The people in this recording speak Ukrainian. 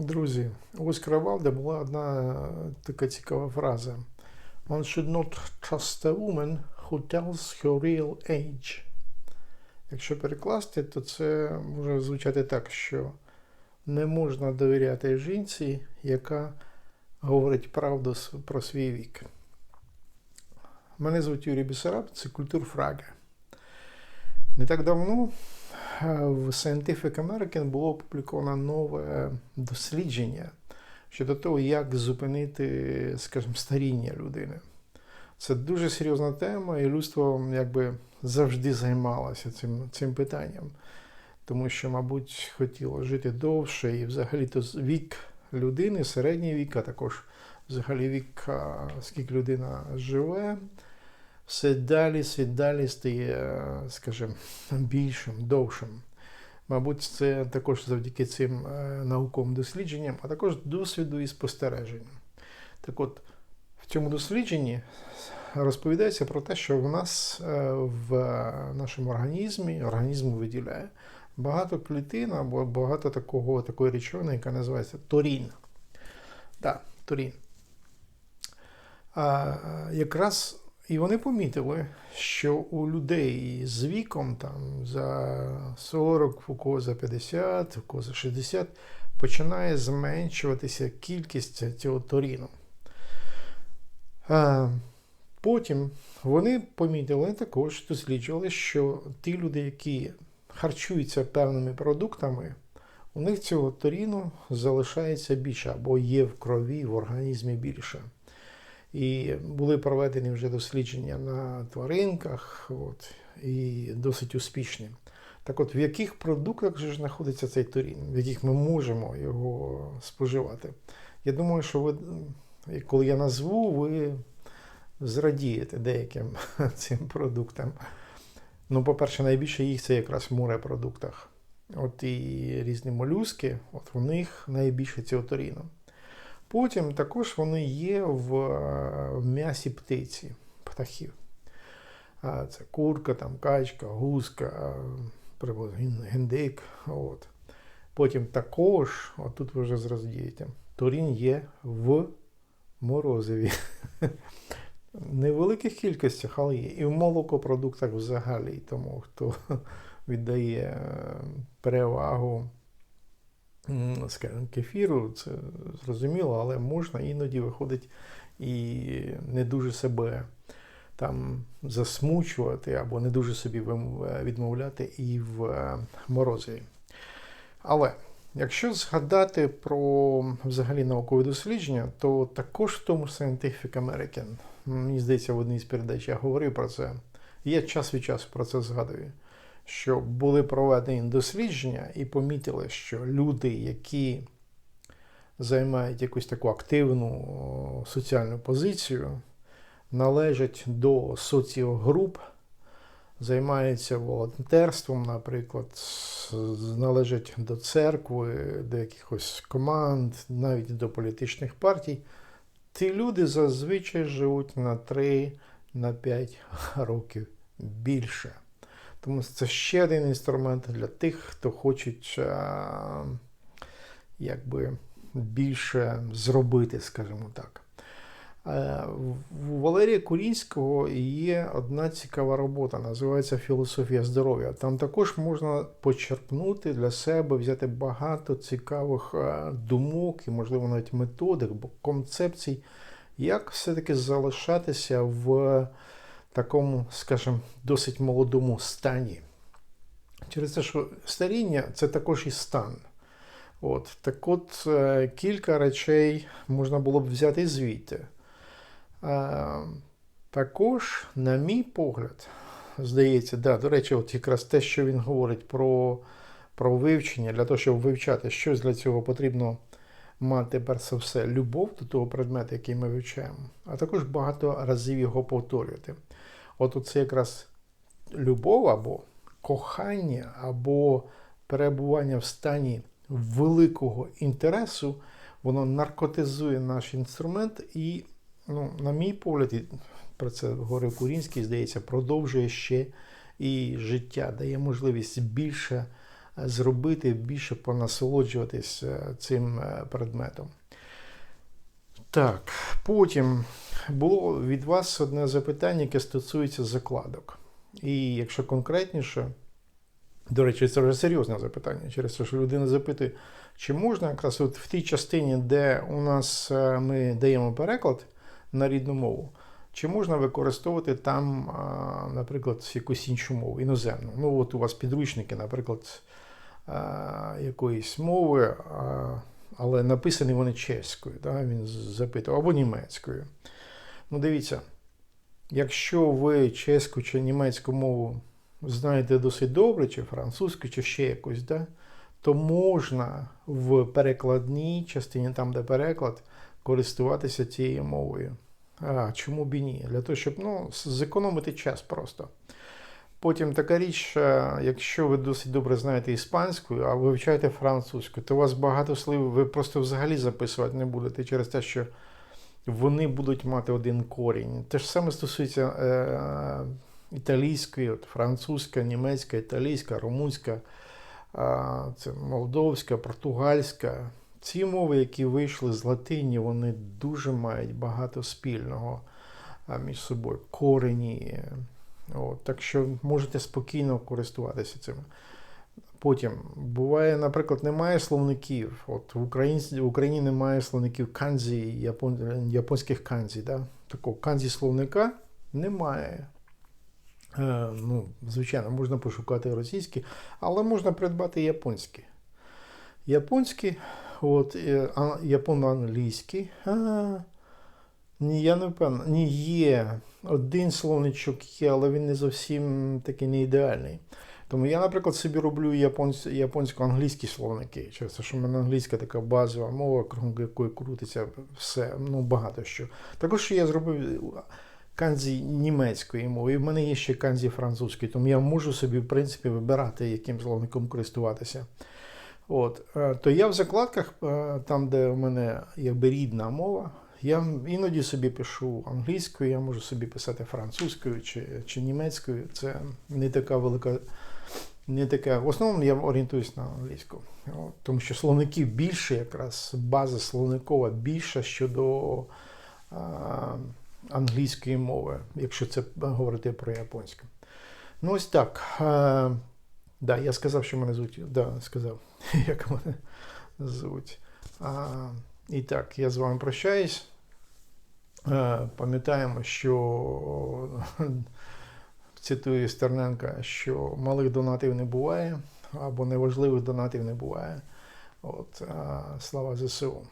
Друзі, у Оскара Валда була одна е, така цікава фраза. One should not trust a woman who tells her real age. Якщо перекласти, то це може звучати так, що не можна довіряти жінці, яка говорить правду про свій вік. Мене звуть Юрій Бісараб, це культурфрага. Не так давно в Scientific American було опубліковано нове дослідження щодо того, як зупинити, скажімо, старіння людини. Це дуже серйозна тема, і людство якби завжди займалося цим, цим питанням, тому що, мабуть, хотіло жити довше, і взагалі то вік людини, середній вік, а також взагалі вік, скільки людина живе, все далі, все далі стає, е, скажімо, більшим, довшим. Мабуть, це також завдяки цим е, науковим дослідженням, а також досвіду і спостереженням. Так от, в цьому дослідженні розповідається про те, що в нас е, в нашому організмі організм виділяє багато клітин або багато такого, такої речовини, яка називається торін. Так, торін. А, якраз і вони помітили, що у людей з віком там, за 40, у кого за 50, у кого за 60 починає зменшуватися кількість цього торіну. Потім вони помітили також, досліджували, що ті люди, які харчуються певними продуктами, у них цього торіну залишається більше або є в крові, в організмі більше. І були проведені вже дослідження на тваринках, от, і досить успішні. Так от, в яких продуктах же знаходиться цей турін, в яких ми можемо його споживати? Я думаю, що ви, коли я назву, ви зрадієте деяким цим продуктам. Ну, по-перше, найбільше їх це якраз в морепродуктах. От і різні молюски, от у них найбільше цього торіну. Потім також вони є в, е, в м'ясі птиці, птахів. Це курка, там, качка, гуска, е, гендик. От. Потім також, от тут ви вже зрозумієте, торін є в морозиві. в Невеликих кількостях, але є. І в молокопродуктах взагалі. Тому хто віддає е, перевагу скажімо, кефіру, це зрозуміло, але можна іноді виходить і не дуже себе там засмучувати або не дуже собі відмовляти і в е, морозиві. Але якщо згадати про взагалі наукові дослідження, то також в тому Scientific American, мені здається, в одній з передач я говорив про це. Я час від часу про це згадую що були проведені дослідження і помітили, що люди, які займають якусь таку активну соціальну позицію, належать до соціогруп, займаються волонтерством, наприклад, належать до церкви, до якихось команд, навіть до політичних партій. Ці люди зазвичай живуть на 3 на 5 років більше. Тому це ще один інструмент для тих, хто а, якби більше зробити, скажімо так. Е, У Валерія Курінського є одна цікава робота, називається Філософія здоров'я. Там також можна почерпнути для себе, взяти багато цікавих е, думок і, можливо, навіть методик, концепцій, як все-таки залишатися в такому, скажімо, досить молодому стані. Через те, що старіння це також і стан. От, так от е, кілька речей можна було б взяти звідти. Е, також, на мій погляд, здається, да, до речі, от якраз те, що він говорить про, про вивчення, для того, щоб вивчати щось для цього потрібно мати перш за все любов до того предмету, який ми вивчаємо, а також багато разів його повторювати. От це якраз любов або кохання, або перебування в стані великого інтересу, воно наркотизує наш інструмент і, ну, на мій погляд, про це говорив Курінський, здається, продовжує ще і життя, дає можливість більше зробити, більше понасолоджуватись е, цим е, предметом. Так, потім було від вас одне запитання, яке стосується закладок. І якщо конкретніше, до речі, це вже серйозне запитання, через те, що людина запитує, чи можна якраз от в тій частині, де у нас е, ми даємо переклад на рідну мову, чи можна використовувати там, наприклад, якусь іншу мову, іноземну? Ну, от у вас підручники, наприклад, якоїсь мови, але написані вони чеською, да? він запитував, або німецькою. Ну, дивіться, якщо ви чеську чи німецьку мову знаєте досить добре, чи французьку, чи ще якусь, да? то можна в перекладній частині, там, де переклад, користуватися цією мовою. А чому б і ні? Для того, щоб ну, зекономити час просто. Потім така річ, е, якщо ви досить добре знаєте іспанську, а вивчаєте французьку, то у вас багато слів ви просто взагалі записувати не будете через те, що вони будуть мати один корінь. Те ж саме стосується е, італійської, от, французька, німецька, італійська, румунська, а, це молдовська, португальська. Ці мови, які вийшли з латині, вони дуже мають багато спільного між собою. Корені. От, так що можете спокійно користуватися цим. Потім буває, наприклад, немає словників. От в Україні, в Україні немає словників канзі, япон, японських канзі. Да? Такого канзі словника немає. Е, ну, звичайно, можна пошукати російські, але можна придбати японські. Японські, от, е. А, ні, я не впевнений. Ні, є. Один словничок є, але він не зовсім такий не ідеальний. Тому я, наприклад, собі роблю японсько-англійські словники. Через те, що в мене англійська така базова мова, кругом якої крутиться все, ну багато що. Також я зробив канзі німецької мови, і в мене є ще канзі французької, тому я можу собі, в принципі, вибирати, яким словником користуватися. От, е, то я в закладках, е, там, де в мене якби рідна мова, я іноді собі пишу англійською, я можу собі писати французькою чи, чи німецькою. Це не така велика. Не таке. В основному я орієнтуюсь на англійську. От, тому що словників більше, якраз база словникова більша щодо а, англійської мови, якщо це говорити про японську. Ну, ось так. А, да, я сказав, що мене звуть. Да, сказав, як мене звуть. А, і так, я з вами прощаюсь. Е, Пам'ятаємо, що цитую Стерненка, що малих донатів не буває, або неважливих донатів не буває. От, а, слава ЗСУ.